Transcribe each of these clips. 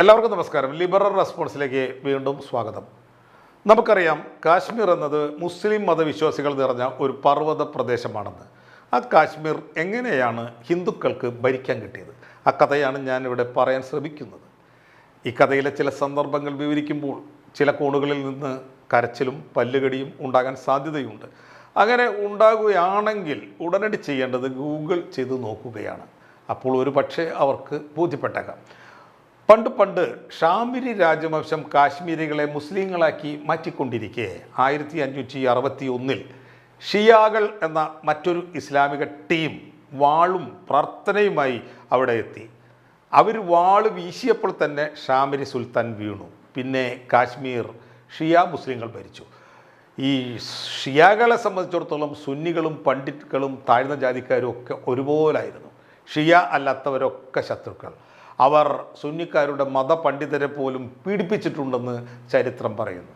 എല്ലാവർക്കും നമസ്കാരം. ലിബറൽ റെസ്പോൺസിലേക്ക് വീണ്ടും സ്വാഗതം. നമുക്കറിയാം കാശ്മീർ എന്നത് മുസ്ലിം മതവിശ്വാസികൾ നിറഞ്ഞ ഒരു പർവത പ്രദേശമാണെന്ന്. ആ കാശ്മീർ എങ്ങനെയാണ് ഹിന്ദുക്കൾക്ക് ഭരിക്കാൻ കിട്ടിയത്? ആ കഥയാണ് ഞാനിവിടെ പറയാൻ ശ്രമിക്കുന്നത്. ഈ കഥയിലെ ചില സന്ദർഭങ്ങൾ വിവരിക്കുമ്പോൾ ചില കോണുകളിൽ നിന്ന് കരച്ചിലും പല്ലുകടിയും ഉണ്ടാകാൻ സാധ്യതയുണ്ട്. അങ്ങനെ ഉണ്ടാകുകയാണെങ്കിൽ ഉടനടി ചെയ്യേണ്ടത് ഗൂഗിൾ ചെയ്ത് നോക്കുകയാണ്. അപ്പോൾ ഒരു പക്ഷേ അവർക്ക് ബോധ്യപ്പെട്ടേക്കാം. പണ്ട് പണ്ട് ഷാമിരി രാജവംശം കാശ്മീരികളെ മുസ്ലിങ്ങളാക്കി മാറ്റിക്കൊണ്ടിരിക്കെ. ആയിരത്തി അഞ്ഞൂറ്റി അറുപത്തി ഒന്നിൽ ഷിയാകൾ എന്ന മറ്റൊരു ഇസ്ലാമിക ടീം വാളും പ്രാർത്ഥനയുമായി അവിടെ എത്തി. അവർ വാൾ വീശിയപ്പോൾ തന്നെ ഷാമിരി സുൽത്താൻ വീണു. പിന്നെ കാശ്മീർ ഷിയ മുസ്ലിങ്ങൾ ഭരിച്ചു. ഈ ഷിയാകളെ സംബന്ധിച്ചിടത്തോളം സുന്നികളും പണ്ഡിറ്റുകളും താഴ്ന്ന ജാതിക്കാരും ഒക്കെ ഒരുപോലായിരുന്നു. ഷിയ അല്ലാത്തവരൊക്കെ ശത്രുക്കൾ. അവർ സുന്നിക്കാരുടെ മതപണ്ഡിതരെ പോലും പീഡിപ്പിച്ചിട്ടുണ്ടെന്ന് ചരിത്രം പറയുന്നു.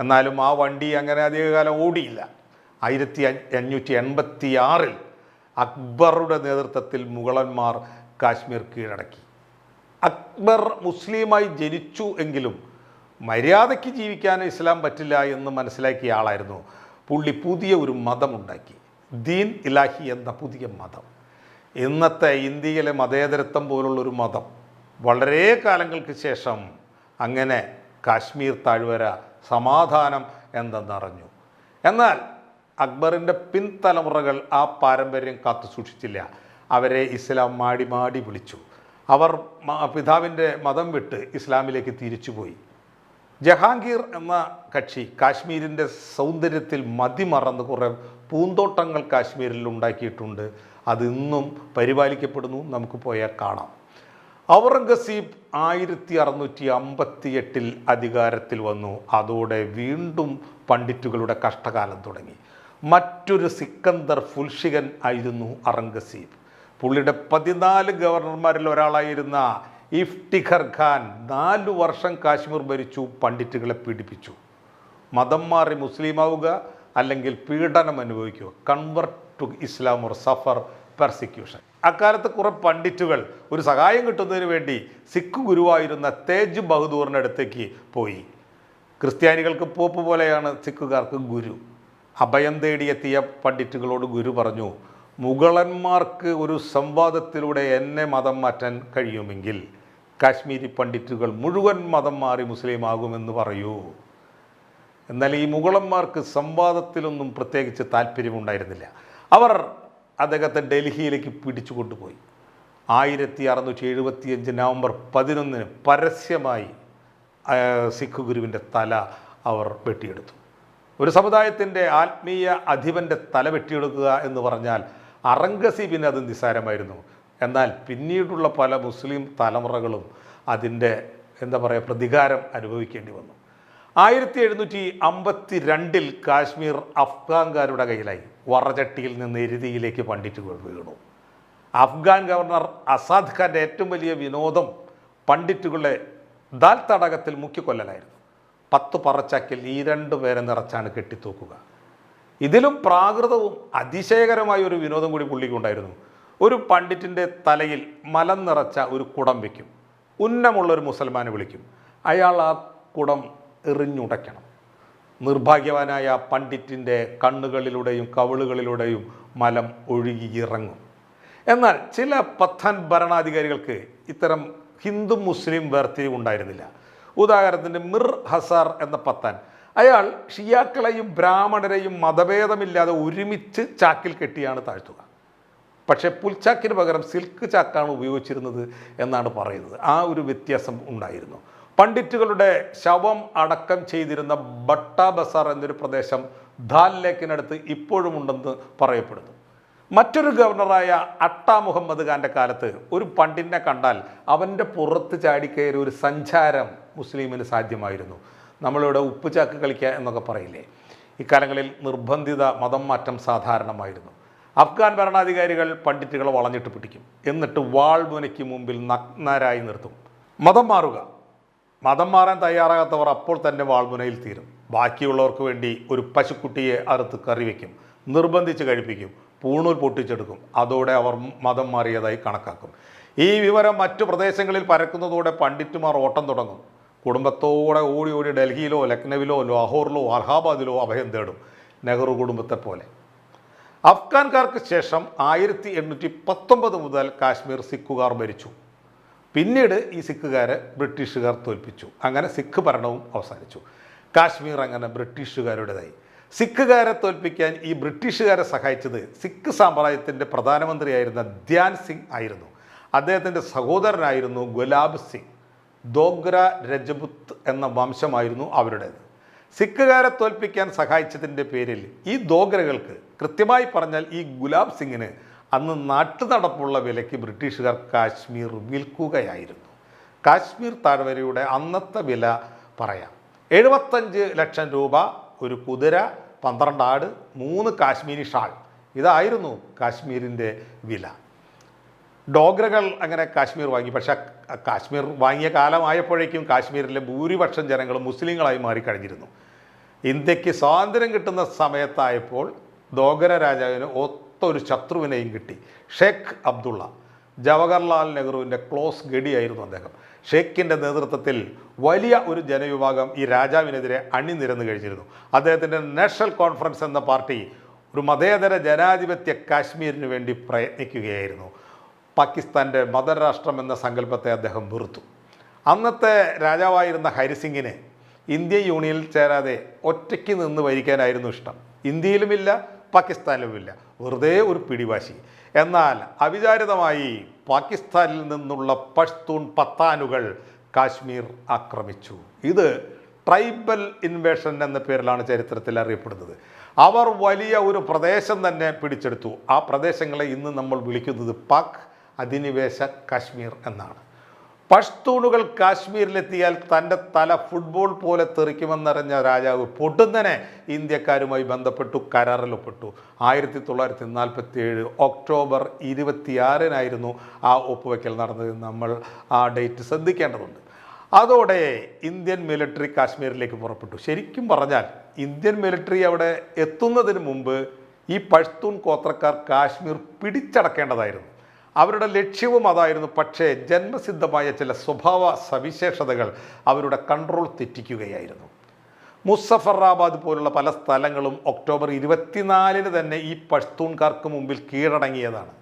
എന്നാലും ആ വണ്ടി അങ്ങനെ അധികകാലം ഓടിയില്ല. ആയിരത്തി അഞ്ഞൂറ്റി എൺപത്തി ആറിൽ അക്ബറുടെ നേതൃത്വത്തിൽ മുഗളന്മാർ കാശ്മീർ കീഴടക്കി. അക്ബർ മുസ്ലിമായി ജനിച്ചു എങ്കിലും മര്യാദയ്ക്ക് ജീവിക്കാൻ ഇസ്ലാം പറ്റില്ല എന്ന് മനസ്സിലാക്കിയ ആളായിരുന്നു. പുള്ളി പുതിയ ഒരു മതമുണ്ടാക്കി. ദീൻ ഇലാഹി എന്ന പുതിയ മതം. ഇന്നത്തെ ഇന്ത്യയിലെ മതേതരത്വം പോലുള്ളൊരു മതം വളരെ കാലങ്ങൾക്ക് ശേഷം അങ്ങനെ കാശ്മീർ താഴ്വര സമാധാനം എന്തെന്നറിഞ്ഞു. എന്നാൽ അക്ബറിന്റെ പിൻതലമുറകൾ ആ പാരമ്പര്യം കാത്തു സൂക്ഷിച്ചില്ല. അവരെ ഇസ്ലാം മാടി മാടി വിളിച്ചു. അവർ പിതാവിന്റെ മതം വിട്ട് ഇസ്ലാമിലേക്ക് തിരിച്ചുപോയി ജഹാംഗീർ എന്ന കക്ഷി കാശ്മീരിന്റെ സൗന്ദര്യത്തിൽ മതിമറന്ന് കുറേ പൂന്തോട്ടങ്ങൾ കാശ്മീരിൽ ഉണ്ടാക്കിയിട്ടുണ്ട്. അത് ഇന്നും പരിപാലിക്കപ്പെടുന്നു നമുക്ക് പോയാൽ കാണാം. ഔറംഗസീബ് ആയിരത്തി അറുന്നൂറ്റി അമ്പത്തി എട്ടിൽ അധികാരത്തിൽ വന്നു. അതോടെ വീണ്ടും പണ്ഡിറ്റുകളുടെ കഷ്ടകാലം തുടങ്ങി. മറ്റൊരു സിക്കന്ദർ ഫുൽഷികൻ ആയിരുന്നു ഔറംഗസീബ്. പുള്ളിയുടെ പതിനാല് ഗവർണർമാരിൽ ഒരാളായിരുന്ന ഇഫ്തിഖർ ഖാൻ നാലു വർഷം കാശ്മീർ ഭരിച്ചു പണ്ഡിറ്റുകളെ പീഡിപ്പിച്ചു. മതം മാറി മുസ്ലിമാവുക അല്ലെങ്കിൽ പീഡനം അനുഭവിക്കുക. Convert to Islam or suffer persecution അക്കാലത്ത് കുറെ പണ്ഡിറ്റുകൾ ഒരു സഹായം കിട്ടുന്നതിന് വേണ്ടി സിഖ് ഗുരുവായിരുന്ന തേജ് ബഹദൂറിന്റെ അടുത്തേക്ക് പോയി. ക്രിസ്ത്യാനികൾക്ക് പോപ്പ് പോലെയാണ് സിഖുകാർക്ക് ഗുരു. അഭയം തേടിയെത്തിയ പണ്ഡിറ്റുകളോട് ഗുരു പറഞ്ഞു മുഗളന്മാർക്ക് ഒരു സംവാദത്തിലൂടെ എന്നെ മതം മാറ്റാൻ കഴിയുമെങ്കിൽ കാശ്മീരി പണ്ഡിറ്റുകൾ മുഴുവൻ മതം മാറി മുസ്ലിം ആകുമെന്ന് പറയൂ. എന്നാൽ ഈ മുഗളന്മാർക്ക് സംവാദത്തിലൊന്നും പ്രത്യേകിച്ച് താല്പര്യമുണ്ടായിരുന്നില്ല. അവർ അദ്ദേഹത്തെ ഡൽഹിയിലേക്ക് പിടിച്ചു കൊണ്ടുപോയി. ആയിരത്തി അറുന്നൂറ്റി എഴുപത്തിയഞ്ച് നവംബർ പതിനൊന്നിന് പരസ്യമായി സിഖ് ഗുരുവിന്റെ തല അവർ വെട്ടിയെടുത്തു. ഒരു സമുദായത്തിന്റെ ആത്മീയ അധിപന്റെ തല വെട്ടിയെടുക്കുക എന്ന് പറഞ്ഞാൽ അറംഗസീബിന് അത് നിസ്സാരമായിരുന്നു. എന്നാൽ പിന്നീടുള്ള പല മുസ്ലിം തലമുറകളും അതിന്റെ എന്താ പറയുക പ്രതികാരം അനുഭവിക്കേണ്ടി വന്നു. ആയിരത്തി എഴുന്നൂറ്റി അമ്പത്തി രണ്ടിൽ കാശ്മീർ അഫ്ഗാൻകാരുടെ കയ്യിലായി. വറചട്ടിയിൽ നിന്ന് എരുതിയിലേക്ക് പണ്ഡിറ്റുകൾ വീണു. അഫ്ഗാൻ ഗവർണർ അസാദ് ഖാന്റെ ഏറ്റവും വലിയ വിനോദം പണ്ഡിറ്റുകളുടെ ദാൽ തടാകത്തിൽ മുക്കിക്കൊല്ലലായിരുന്നു പത്ത് പറച്ചാക്കിൽ ഈ രണ്ടു പേരെ നിറച്ചാണ് കെട്ടിത്തൂക്കുക. ഇതിലും പ്രാകൃതവും അതിശയകരമായ ഒരു വിനോദം കൂടി പുള്ളിക്കുണ്ടായിരുന്നു ഒരു പണ്ഡിറ്റിന്റെ തലയിൽ മലം നിറച്ച ഒരു കുടം വയ്ക്കും ഉന്നമുള്ള ഒരു മുസൽമാനെ വിളിക്കും. അയാൾ ആ കുടം എറിഞ്ഞുടയ്ക്കണം. നിർഭാഗ്യവാനായ പണ്ഡിറ്റിന്റെ കണ്ണുകളിലൂടെയും കവിളുകളിലൂടെയും മലം ഒഴുകിയിറങ്ങും. എന്നാൽ ചില പത്താൻ ഭരണാധികാരികൾക്ക് ഇത്തരം ഹിന്ദു മുസ്ലിം വേർതിരിവ് ഉണ്ടായിരുന്നില്ല. ഉദാഹരണത്തിന് മിർ ഹസാർ എന്ന പത്താൻ അയാൾ ഷിയാക്കളെയും ബ്രാഹ്മണരെയും മതഭേദമില്ലാതെ ഒരുമിച്ച് ചാക്കിൽ കെട്ടിയാണ് താഴ്ത്തുക. പക്ഷേ പുൽച്ചാക്കിന് പകരം സിൽക്ക് ചാക്കാണ് ഉപയോഗിച്ചിരുന്നത് എന്നാണ് പറയുന്നത്. ആ ഒരു വ്യത്യാസം ഉണ്ടായിരുന്നു. പണ്ഡിറ്റുകളുടെ ശവം അടക്കം ചെയ്തിരുന്ന ബട്ട ബസാർ എന്നൊരു പ്രദേശം ധാൽ ലേക്കിനടുത്ത് ഇപ്പോഴും ഉണ്ടെന്ന് പറയപ്പെടുന്നു. മറ്റൊരു ഗവർണറായ അട്ട മുഹമ്മദ് ഖാന്റെ കാലത്ത് ഒരു പണ്ടിനെ കണ്ടാൽ അവന്റെ പുറത്ത് ചാടിക്കയറി ഒരു സഞ്ചാരം മുസ്ലിമിന് സാധ്യമായിരുന്നു. നമ്മളിവിടെ ഉപ്പുചാക്ക് കളിക്കുക എന്നൊക്കെ പറയില്ലേ? ഇക്കാലങ്ങളിൽ നിർബന്ധിത മതം മാറ്റം സാധാരണമായിരുന്നു. അഫ്ഗാൻ ഭരണാധികാരികൾ പണ്ഡിറ്റുകളെ വളഞ്ഞിട്ട് പിടിക്കും. എന്നിട്ട് വാൾമുനയ്ക്ക് മുമ്പിൽ നഗ്നരായി നിർത്തും. മതം മാറുക. മതം മാറാൻ തയ്യാറാകാത്തവർ അപ്പോൾ തന്നെ വാൾമുനയിൽ തീരും. ബാക്കിയുള്ളവർക്ക് വേണ്ടി ഒരു പശുക്കുട്ടിയെ അറുത്ത് കറി വയ്ക്കും നിർബന്ധിച്ച് കഴിപ്പിക്കും പൂണൂൽ പൊട്ടിച്ചെടുക്കും. അതോടെ അവർ മതം മാറിയതായി കണക്കാക്കും. ഈ വിവരം മറ്റു പ്രദേശങ്ങളിൽ പരക്കുന്നതോടെ പണ്ഡിറ്റുമാർ ഓട്ടം തുടങ്ങും. കുടുംബത്തോടെ ഓടി ഓടി ഡൽഹിയിലോ ലക്നൌവിലോ ലാഹോറിലോ അലഹാബാദിലോ അഭയം തേടും നെഹ്റു കുടുംബത്തെ പോലെ. അഫ്ഗാൻകാർക്ക് ശേഷം ആയിരത്തി എണ്ണൂറ്റി പത്തൊമ്പത് മുതൽ കാശ്മീർ സിഖുകാർ ഭരിച്ചു പിന്നീട് ഈ സിഖുകാരെ ബ്രിട്ടീഷുകാർ തോൽപ്പിച്ചു. അങ്ങനെ സിഖ് ഭരണവും അവസാനിച്ചു. കാശ്മീർ അങ്ങനെ ബ്രിട്ടീഷുകാരുടേതായി. സിഖുകാരെ തോൽപ്പിക്കാൻ ഈ ബ്രിട്ടീഷുകാരെ സഹായിച്ചത് സിഖ് സാമ്രാജ്യത്തിന്റെ പ്രധാനമന്ത്രിയായിരുന്ന ധ്യാൻ സിംഗ് ആയിരുന്നു. അദ്ദേഹത്തിന്റെ സഹോദരനായിരുന്നു ഗുലാബ് സിംഗ്. ദോഗ്ര രജപുത്ത് എന്ന വംശമായിരുന്നു അവരുടേത്. സിഖുകാരെ തോൽപ്പിക്കാൻ സഹായിച്ചതിന്റെ പേരിൽ ഈ ദോഗ്രകൾക്ക് കൃത്യമായി പറഞ്ഞാൽ ഈ ഗുലാബ് സിംഗിന് അന്ന് നാട്ടുനടപ്പുള്ള വിലയ്ക്ക് ബ്രിട്ടീഷുകാർ കാശ്മീർ വിൽക്കുകയായിരുന്നു. കാശ്മീർ താഴ്വരയുടെ അന്നത്തെ വില പറയാം. എഴുപത്തഞ്ച് ലക്ഷം രൂപ ഒരു കുതിര പന്ത്രണ്ട് ആട് മൂന്ന് കാശ്മീരി ഷാൾ. ഇതായിരുന്നു കാശ്മീരിന്റെ വില. ഡോഗ്രകൾ അങ്ങനെ കാശ്മീർ വാങ്ങി. പക്ഷെ കാശ്മീർ വാങ്ങിയ കാലമായപ്പോഴേക്കും കാശ്മീരിലെ ഭൂരിപക്ഷം ജനങ്ങൾ മുസ്ലിങ്ങളായി മാറിക്കഴിഞ്ഞിരുന്നു. ഇന്ത്യയ്ക്ക് സ്വാതന്ത്ര്യം കിട്ടുന്ന സമയത്തായപ്പോൾ ഡോഗര രാജാവിന് ഒരു ശത്രുവിനെയും കിട്ടി. ഷേഖ് അബ്ദുള്ള ജവഹർലാൽ നെഹ്റുവിന്റെ ക്ലോസ് ഗഡിയായിരുന്നു അദ്ദേഹം. ഷേഖിന്റെ നേതൃത്വത്തിൽ വലിയ ഒരു ജനവിഭാഗം ഈ രാജാവിനെതിരെ അണിനിരന്നു കഴിഞ്ഞിരുന്നു. അദ്ദേഹത്തിന്റെ നാഷണൽ കോൺഫറൻസ് എന്ന പാർട്ടി ഒരു മതേതര ജനാധിപത്യ കാശ്മീരിന് വേണ്ടി പ്രയത്നിക്കുകയായിരുന്നു. പാകിസ്ഥാന്റെ മതരാഷ്ട്രം എന്ന സങ്കല്പത്തെ അദ്ദേഹം വെറുത്തു. അന്നത്തെ രാജാവായിരുന്ന ഹരിസിംഗിനെ ഇന്ത്യ യൂണിയനിൽ ചേരാതെ ഒറ്റയ്ക്ക് നിന്ന് ഭരിക്കാനായിരുന്നു ഇഷ്ടം. ഇന്ത്യയിലുമില്ല പാകിസ്ഥാനിലുമില്ല. വെറുതെ ഒരു പിടിവാശി. എന്നാൽ അവിചാരിതമായി പാകിസ്ഥാനിൽ നിന്നുള്ള പഷ്തൂൺ പത്താനുകൾ കാശ്മീർ ആക്രമിച്ചു. ഇത് ട്രൈബൽ ഇൻവേഷൻ എന്ന പേരിലാണ് ചരിത്രത്തിൽ അറിയപ്പെടുന്നത്. അവർ വലിയ ഒരു പ്രദേശം തന്നെ പിടിച്ചെടുത്തു. ആ പ്രദേശങ്ങളെ ഇന്ന് നമ്മൾ വിളിക്കുന്നത് പാക് അധിനിവേശ കാശ്മീർ എന്നാണ്. പഷ്തൂണുകൾ കാശ്മീരിലെത്തിയാൽ തന്റെ തല ഫുട്ബോൾ പോലെ തെറിക്കുമെന്നറിഞ്ഞ രാജാവ് പൊടുന്നനെ ഇന്ത്യക്കാരുമായി ബന്ധപ്പെട്ടു കരാറിലൊപ്പെട്ടു. ആയിരത്തി തൊള്ളായിരത്തി നാൽപ്പത്തി ഏഴ് ഒക്ടോബർ ഇരുപത്തിയാറിനായിരുന്നു ആ ഒപ്പുവയ്ക്കൽ നടന്നത്. നമ്മൾ ആ ഡേറ്റ് ശ്രദ്ധിക്കേണ്ടതുണ്ട്. അതോടെ ഇന്ത്യൻ മിലിറ്ററി കാശ്മീരിലേക്ക് പുറപ്പെട്ടു. ശരിക്കും പറഞ്ഞാൽ ഇന്ത്യൻ മിലിറ്ററി അവിടെ എത്തുന്നതിന് മുമ്പ് ഈ പഷ്തൂൺ ഗോത്രക്കാർ കാശ്മീർ പിടിച്ചടക്കേണ്ടതായിരുന്നു. അവരുടെ ലക്ഷ്യവും അതായിരുന്നു പക്ഷേ ജന്മസിദ്ധമായ ചില സ്വഭാവ സവിശേഷതകൾ അവരുടെ കൺട്രോൾ തെറ്റിക്കുകയായിരുന്നു. മുസഫറാബാദ് പോലുള്ള പല സ്ഥലങ്ങളും ഒക്ടോബർ ഇരുപത്തിനാലിന് തന്നെ ഈ പഷ്തൂൺകാർക്ക് മുമ്പിൽ കീഴടങ്ങിയതാണ്.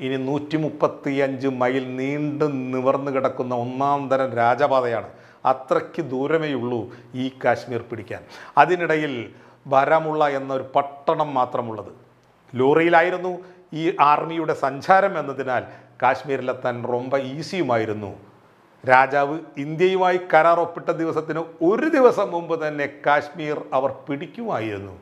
ഇനി നൂറ്റി മുപ്പത്തിയഞ്ച് മൈൽ നീണ്ടു നിവർന്നു കിടക്കുന്ന ഒന്നാം തരം രാജപാതയാണ് അത്രയ്ക്ക് ദൂരമേയുള്ളൂ ഈ കാശ്മീർ പിടിക്കാൻ. അതിനിടയിൽ ബാരാമുള്ള എന്നൊരു പട്ടണം മാത്രമുള്ളത്. ലോറിയിലായിരുന്നു ഈ ആർമിയുടെ സഞ്ചാരം എന്നതിനാൽ കാശ്മീരിലെത്താൻ റൊമ്പ ഈസിയുമായിരുന്നു. രാജാവ് ഇന്ത്യയുമായി കരാർ ഒപ്പിട്ട ദിവസത്തിന് ഒരു ദിവസം മുമ്പ് തന്നെ കാശ്മീർ അവർ പിടിക്കുമായിരുന്നു.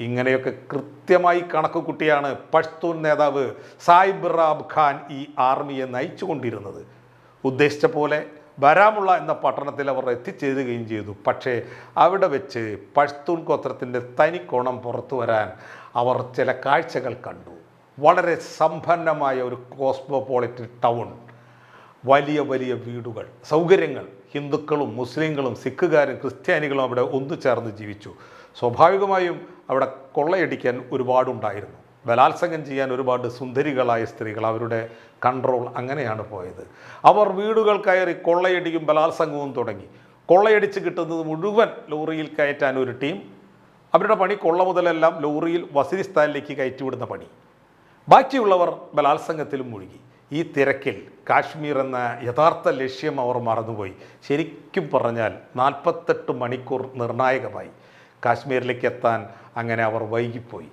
ഇങ്ങനെയൊക്കെ കൃത്യമായി കണക്ക് കുട്ടിയാണ് പഷ്തൂൺ നേതാവ് സായിബ് റാബ് ഖാൻ ഈ ആർമിയെ നയിച്ചുകൊണ്ടിരുന്നത്. ഉദ്ദേശിച്ച പോലെ ബരാമുള്ള എന്ന പട്ടണത്തിൽ അവർ എത്തിച്ചേരുകയും ചെയ്തു. പക്ഷേ അവിടെ വെച്ച് പഷ്തൂൺ ഗോത്രത്തിന്റെ തനിക്കോണം പുറത്തു വരാൻ അവർ ചില കാഴ്ചകൾ കണ്ടു. വളരെ സമ്പന്നമായ ഒരു കോസ്മോപോളിറ്റൻ ടൗൺ. വലിയ വലിയ വീടുകൾ സൗകര്യങ്ങൾ. ഹിന്ദുക്കളും മുസ്ലിങ്ങളും സിഖുകാരും ക്രിസ്ത്യാനികളും അവിടെ ഒന്നു ചേർന്ന് ജീവിച്ചു. സ്വാഭാവികമായും അവിടെ കൊള്ളയടിക്കാൻ ഒരുപാടുണ്ടായിരുന്നു. ബലാത്സംഗം ചെയ്യാൻ ഒരുപാട് സുന്ദരികളായ സ്ത്രീകൾ അവരുടെ കൺട്രോൾ അങ്ങനെയാണ് പോയത്. അവർ വീടുകൾ കയറി കൊള്ളയടിക്കും ബലാത്സംഗവും തുടങ്ങി. കൊള്ളയടിച്ച് കിട്ടുന്നത് മുഴുവൻ ലോറിയിൽ കയറ്റാൻ ഒരു ടീം. അവരുടെ പണി കൊള്ള മുതലെല്ലാം ലോറിയിൽ വസിരിസ്ഥാനിലേക്ക് കയറ്റിവിടുന്ന പണി. ബാക്കിയുള്ളവർ ബലാത്സംഗത്തിലും മുഴുകി. ഈ തിരക്കിൽ കാശ്മീർ എന്ന യഥാർത്ഥ ലക്ഷ്യം അവർ മറന്നുപോയി. ശരിക്കും പറഞ്ഞാൽ നാൽപ്പത്തെട്ട് മണിക്കൂർ നിർണായകമായി കാശ്മീരിലേക്ക് എത്താൻ അങ്ങനെ അവർ വൈകിപ്പോയി.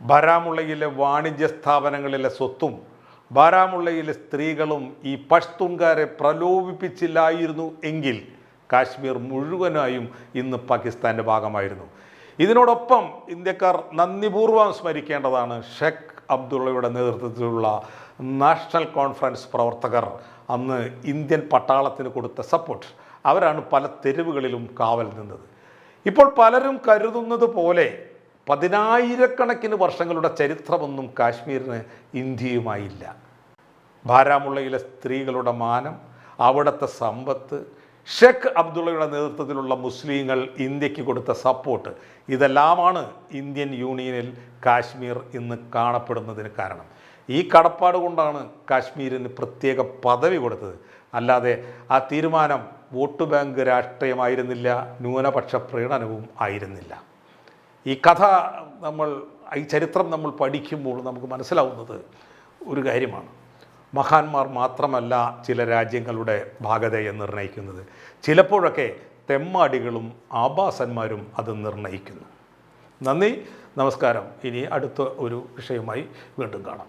ബാരാമുള്ളയിലെ വാണിജ്യ സ്ഥാപനങ്ങളിലെ സ്വത്തും ബാരാമുള്ളയിലെ സ്ത്രീകളും ഈ പഷ്തുൻകാരെ പ്രലോഭിപ്പിച്ചില്ലായിരുന്നു എങ്കിൽ കാശ്മീർ മുഴുവനായും ഇന്ന് പാകിസ്ഥാന്റെ ഭാഗമായിരുന്നു. ഇതിനോടൊപ്പം ഇന്ത്യക്കാർ നന്ദിപൂർവം സ്മരിക്കേണ്ടതാണ് ഷെഖ് അബ്ദുള്ളയുടെ നേതൃത്വത്തിലുള്ള നാഷണൽ കോൺഫറൻസ് പ്രവർത്തകർ അന്ന് ഇന്ത്യൻ പട്ടാളത്തിന് കൊടുത്ത സപ്പോർട്ട്. അവരാണ് പല തെരുവുകളിലും കാവൽ നിന്നത്. ഇപ്പോൾ പലരും കരുതുന്നത് പോലെ പതിനായിരക്കണക്കിന് വർഷങ്ങളുടെ ചരിത്രമൊന്നും കാശ്മീരിന് ഇന്ത്യയുമായില്ല. ബാരാമുള്ളയിലെ സ്ത്രീകളുടെ മാനം അവിടുത്തെ സമ്പത്ത് ഷെഖ് അബ്ദുള്ളയുടെ നേതൃത്വത്തിലുള്ള മുസ്ലിങ്ങൾ ഇന്ത്യയ്ക്ക് കൊടുത്ത സപ്പോർട്ട് ഇതെല്ലാമാണ് ഇന്ത്യൻ യൂണിയനിൽ കാശ്മീർ ഇന്ന് കാണപ്പെടുന്നതിന് കാരണം. ഈ കടപ്പാട് കൊണ്ടാണ് കാശ്മീരിന് പ്രത്യേക പദവി കൊടുത്തത്. അല്ലാതെ ആ തീരുമാനം വോട്ട് ബാങ്ക് രാഷ്ട്രീയമായിരുന്നില്ല ന്യൂനപക്ഷ പ്രീണനവും ആയിരുന്നില്ല. ഈ കഥ നമ്മൾ ഈ ചരിത്രം നമ്മൾ പഠിക്കുമ്പോൾ നമുക്ക് മനസ്സിലാവുന്നത് ഒരു കാര്യമാണ്. മഹാന്മാർ മാത്രമല്ല ചില രാജ്യങ്ങളുടെ ഭാഗതയെ നിർണയിക്കുന്നത് ചിലപ്പോഴൊക്കെ തെമ്മാടികളും ആഭാസന്മാരും അത് നിർണയിക്കുന്നു നന്ദി നമസ്കാരം. ഇനി അടുത്ത ഒരു വിഷയമായി വീണ്ടും കാണാം.